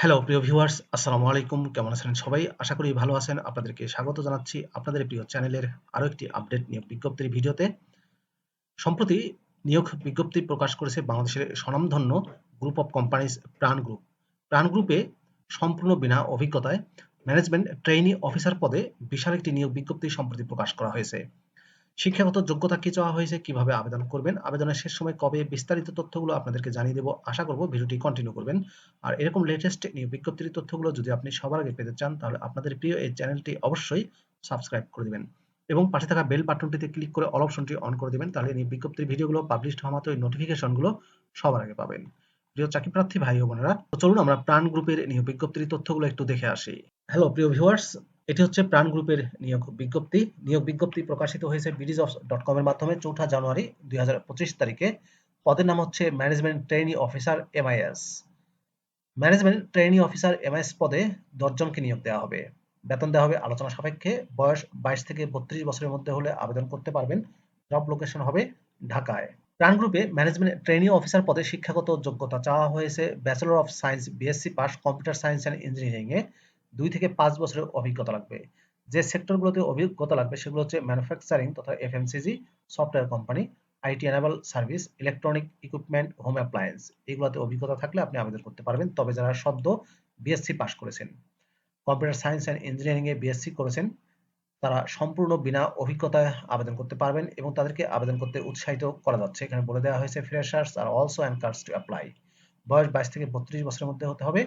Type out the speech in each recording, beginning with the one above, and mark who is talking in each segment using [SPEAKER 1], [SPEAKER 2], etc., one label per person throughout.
[SPEAKER 1] Hello প্রিয় viewers আসসালামু আলাইকুম। কেমন আছেন সবাই? আশা করি ভালো আছেন। আপনাদেরকে স্বাগত জানাচ্ছি আপনাদের প্রিয় চ্যানেলের আরও একটি আপডেট নিয়োগ বিজ্ঞপ্তির ভিডিওতে। সম্প্রতি নিয়োগ বিজ্ঞপ্তি প্রকাশ করেছে বাংলাদেশের স্বনামধন্য group of companies Pran group Pran গ্রুপে সম্পূর্ণ বিনা অভিজ্ঞতায় ম্যানেজমেন্ট ট্রেইনি অফিসার পদে বিশাল একটি নিয়োগ বিজ্ঞপ্তি সম্প্রতি প্রকাশ করা হয়েছে। শিক্ষাগত যোগ্যতা কি চাওয়া হয়েছে, কীভাবে আবেদন করবেন, আবেদনের শেষ সময় কবে বিস্তারিত তথ্যগুলো আপনাদেরকে জানিয়ে দেবো, আশা করব ভিডিওটি কন্টিনিউ করবেন। আর এরকম লেটেস্ট নিয়োগ বিজ্ঞপ্তির তথ্যগুলো যদি আপনি সবার আগে পেতে চান, তাহলে আপনাদের প্রিয় এই চ্যানেলটি অবশ্যই সাবস্ক্রাইব করে দিবেন। এবং পাশে থাকা বেল বাটনটিতে ক্লিক করে অল অপশনটি অন করে দিবেন, তাহলে নিয়োগ বিজ্ঞপ্তির ভিডিওগুলো পাবলিশড হওয়া মাত্র নোটিফিকেশনগুলো সবার আগে পাবেন। প্রিয় চাকরি প্রার্থী ভাই বোনেরা, তো চলুন আমরা প্রাণ গ্রুপের নিয়োগ বিজ্ঞপ্তির তথ্যগুলো একটু দেখে আসি। হ্যালো প্রিয় ভিউয়ার্স এটি হচ্ছে প্রাণ গ্রুপের নিয়োগ বিজ্ঞপ্তি। নিয়োগ বিজ্ঞপ্তি প্রকাশিত হয়েছে বিডিজ ডট কম এর মাধ্যমে চৌঠা জানুয়ারি দুই হাজার পঁচিশ তারিখে। পদের নাম হচ্ছে management trainee officer MIS management trainee officer MIS পদে দশজনকে নিয়োগ দেওয়া হবে। বেতন দেওয়া হবে আলোচনা সাপেক্ষে। বয়স বাইশ থেকে বত্রিশ বছরের মধ্যে হলে আবেদন করতে পারবেন। জব লোকেশন হবে ঢাকায়। প্রাণ গ্রুপে ম্যানেজমেন্ট ট্রেনিং অফিসার পদে শিক্ষাগত যোগ্যতা চাওয়া হয়েছে। Bachelor of science BSc pass computer science and engineering এ দুই থেকে পাঁচ বছরের অভিজ্ঞতা লাগবে। যে সেক্টরগুলোতে অভিজ্ঞতা লাগবে সেগুলো হচ্ছে ম্যানুফ্যাকচারিং তথা FMCG software company IT enable service electronic equipment home appliance এগুলোতে অভিজ্ঞতা থাকলে আপনি আবেদন করতে পারবেন। তবে যারা সদ্য বিএসসি পাস করেছেন কম্পিউটার সায়েন্স অ্যান্ড ইঞ্জিনিয়ারিং এ বিএসসি করেছেন, তারা সম্পূর্ণ বিনা অভিজ্ঞতায় আবেদন করতে পারবেন এবং তাদেরকে আবেদন করতে উৎসাহিত করা যাচ্ছে। এখানে বলে দেওয়া হয়েছে freshers are also encouraged to apply বয়স বাইশ থেকে বত্রিশ বছরের মধ্যে হতে হবে।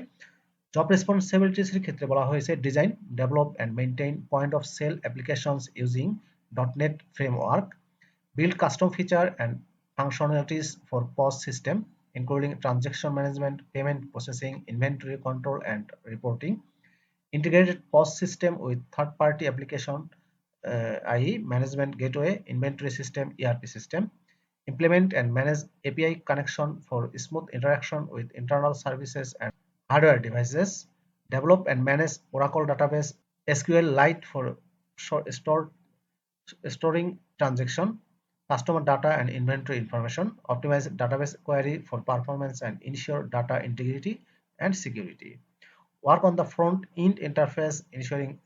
[SPEAKER 1] জব রেসপন্সিবিলিটিসের ক্ষেত্রে বলা হয়েছে design develop and maintain point of sale applications using dot net framework build custom feature and functionalities for POS system including transaction management payment processing inventory control and reporting integrated POS system with third party application I management gateway inventory system ERP system implement and manage API connection for smooth interaction with internal services and hardware devices. Develop and manage Oracle database, SQL Lite for store, storing transaction customer data and inventory information, optimize database query for performance and ensure data integrity and security. Work on the front-end interface, ensuring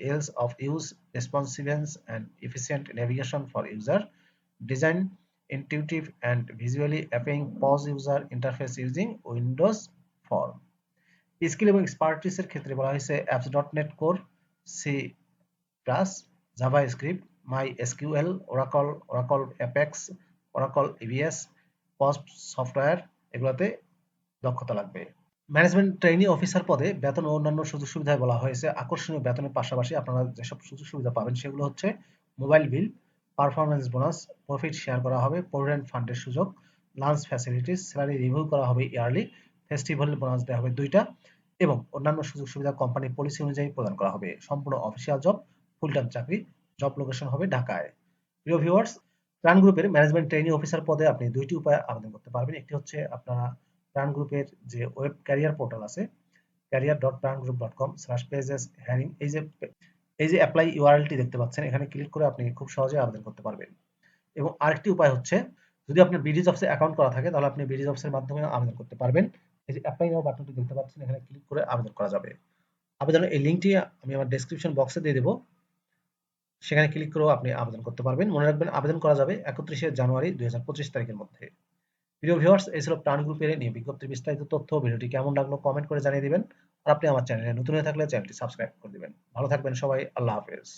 [SPEAKER 1] ease of use, responsiveness, and efficient navigation for user. Design intuitive and visually appealing POS user interface using Windows Form. Skill এবং এক্সপার্টিসের ক্ষেত্রে বলা হয়েছে apps dot net core C plus JavaScript MySQL, Oracle, Oracle Apex, Oracle EBS, POST software এগুলোতে দক্ষতা লাগবে। Management trainee officer পদে বেতন ও অন্যান্য সুযোগ সুবিধায় বলা হয়েছে। আকর্ষণীয় বেতনের পাশাপাশি আপনারা যেসব সুযোগ সুবিধা পাবেন সেগুলো হচ্ছে mobile bill performance bonus profit share করা হবে প্রভিডেন্ট ফান্ডের সুযোগ লাঞ্চ ফ্যাসিলিটিস স্যালারি রিভিউ করা হবে ইয়ারলি ফেস্টিভ্যাল বোনাস দেওয়া হবে দুইটা এবং অন্যান্য সুযোগ সুবিধা কোম্পানি পলিসি অনুযায়ী প্রদান করা হবে। সম্পূর্ণ অফিসিয়াল জব ফুল টাইম চাকরি জব লোকেশন হবে ঢাকায়। প্রিয় ভিউয়ার্স প্রাণ গ্রুপের ম্যানেজমেন্ট ট্রেনিং অফিসার পদে আপনি দুইটি উপায়ে আবেদন করতে পারবেন। একটি হচ্ছে আপনারা প্রাণ গ্রুপের যে ওয়েব ক্যারিয়ার পোর্টাল আছে career dot Pran group dot com slash pages hiring এই যে এই যে অ্যাপ্লাই ইউআরএলটি দেখতে পাচ্ছেন, এখানে ক্লিক করে আপনি খুব সহজে আবেদন করতে পারবেন। এবং আরেকটি উপায় হচ্ছে, যদি আপনার বিডিজ অফিসে অ্যাকাউন্ট করা থাকে, তাহলে আপনি বিডিজ অফিসের মাধ্যমে আবেদন করতে পারবেন। এই যে অ্যাপ্লাই নাও বাটনটি দেখতে পাচ্ছেন, এখানে ক্লিক করে আবেদন করা যাবে। আবেদনের এই লিঙ্কটি আমি আমার ডেসক্রিপশন বক্সে দিয়ে দেবো। সেখানে ক্লিক করেও আপনি আবেদন করতে পারবেন। মনে রাখবেন আবেদন করা যাবে একত্রিশে জানুয়ারি দুই হাজার পঁচিশ তারিখের মধ্যে। প্রিয় ভিউয়ার্স এই ছিল প্রাণ গ্রুপের নিয়ে বিজ্ঞপ্তির বিস্তারিত তথ্য। ভিডিওটি কেমন লাগল কমেন্ট করে জানিয়ে দিবেন। আর আপনি আমার চ্যানেলে নতুন হয়ে থাকলে চ্যানেলটি সাবস্ক্রাইব করে দিবেন। ভালো থাকবেন সবাই, আল্লাহ হাফেজ।